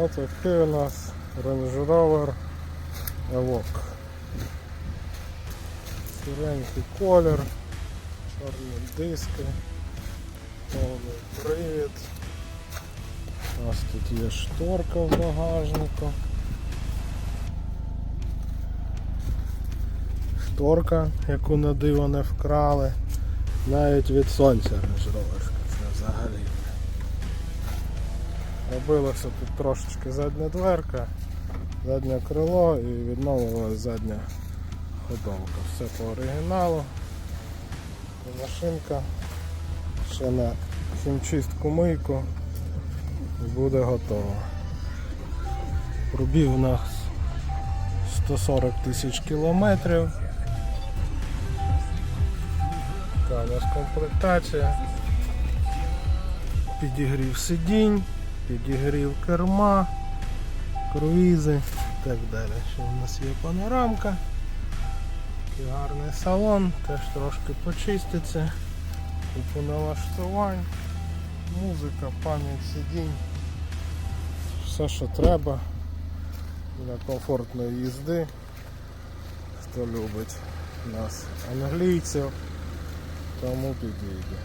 Ось такий у нас Range Rover Evoque. Сіренький колір, чорні диски, повний привід. У нас тут є шторка в багажнику. Шторка, яку на диво не вкрали, навіть від сонця режровишка. Це взагалі. Робилося тут трошечки задня дверка, заднє крило і відновилася задня ходовка. Все по оригіналу. Машинка ще на хімчистку мийку і буде готова. Пробіг у нас 140 тисяч кілометрів. Така у нас комплектація. Підігрів сидінь, підігрів керма, круїзи і так далі. Ще у нас є панорамка. Такий гарний салон, теж трошки почиститься. Купу налаштувань, музика, пам'ять сидінь. Все, що треба для комфортної їзди. Хто любить нас англійців, тому підійде.